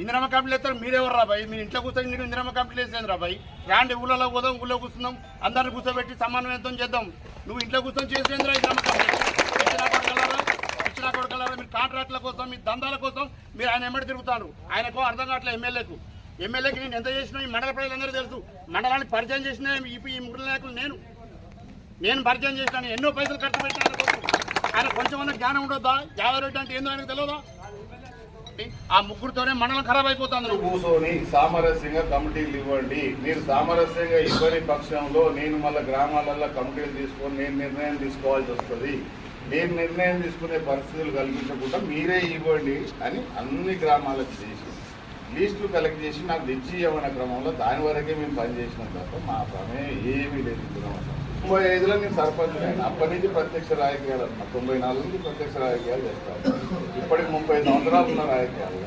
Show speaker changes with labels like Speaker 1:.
Speaker 1: ఇందిరమ్మ కంపెనీలు ఎత్తారు. మీరెవరు రాబాయి మీరు ఇంట్లో కూర్చొని మీరు ఇందిరమ్మ కంపెనీలు వేసేది రాబాయి రాండి ఊళ్ళలో పోదాం ఊళ్ళో కూర్చుందాం. అందరిని కూర్చోబెట్టి సమన్వయంతో చేద్దాం. నువ్వు ఇంట్లో కూర్చొని చేసేంద్రా ఇందిరమ్మ కంపెనీ ఇచ్చిన కొడకలారా కొడకలారా మీరు కాంట్రాక్టుల కోసం మీ దందాల కోసం మీరు ఆయన ఎమ్మడి తిరుగుతాడు ఆయనకు అర్థం కావట్లేదు ఎమ్మెల్యేకు. ఎమ్మెల్యేకి నేను ఎంత చేసినా ఈ మండల ప్రజలందరూ తెలుసు. మండలాన్ని పరిచయం చేసిన ఈ ముగ్గురు నాయకులు నేను. నేను పరిచయం చేసినాను ఎన్నో పైసలు ఖర్చు పెట్టిన ఆయన కోసం జ్ఞానం ఉండొద్దా? యాభై రెడ్డి అంటే ఏందో ఆయనకు తెలియదా? ఆ ముగ్గురితోనే మండలం ఖరాబ్ అయిపోతుంది
Speaker 2: కూర్చొని సామరస్యంగా కమిటీలు ఇవ్వండి. మీరు సామరస్యంగా ఇవ్వని పక్షంలో నేను మళ్ళీ గ్రామాలలో కమిటీలు తీసుకొని నేను నిర్ణయం తీసుకోవాల్సి వస్తుంది. నేను నిర్ణయం తీసుకునే పరిస్థితులు కల్పించకుండా మీరే ఇవ్వండి అని అన్ని గ్రామాలకు చేసి లీస్టులు కలెక్ట్ చేసి నాకు తెచ్చి ఇవ్వన క్రమంలో దాని వరకే మేము పనిచేసినాం తప్ప మా ప్రమేయం ఏమీ లేదు ఈ తొంభై ఐదులో నేను సర్పంచ్ అయినా అప్పటి నుంచి ప్రత్యక్ష రాజకీయాలు అన్న తొంభై నాలుగు నుంచి ప్రత్యక్ష రాజకీయాలు చేస్తాను. ఇప్పటికి ముప్పై సంవత్సరాలు ఉన్న రాజకీయాలు.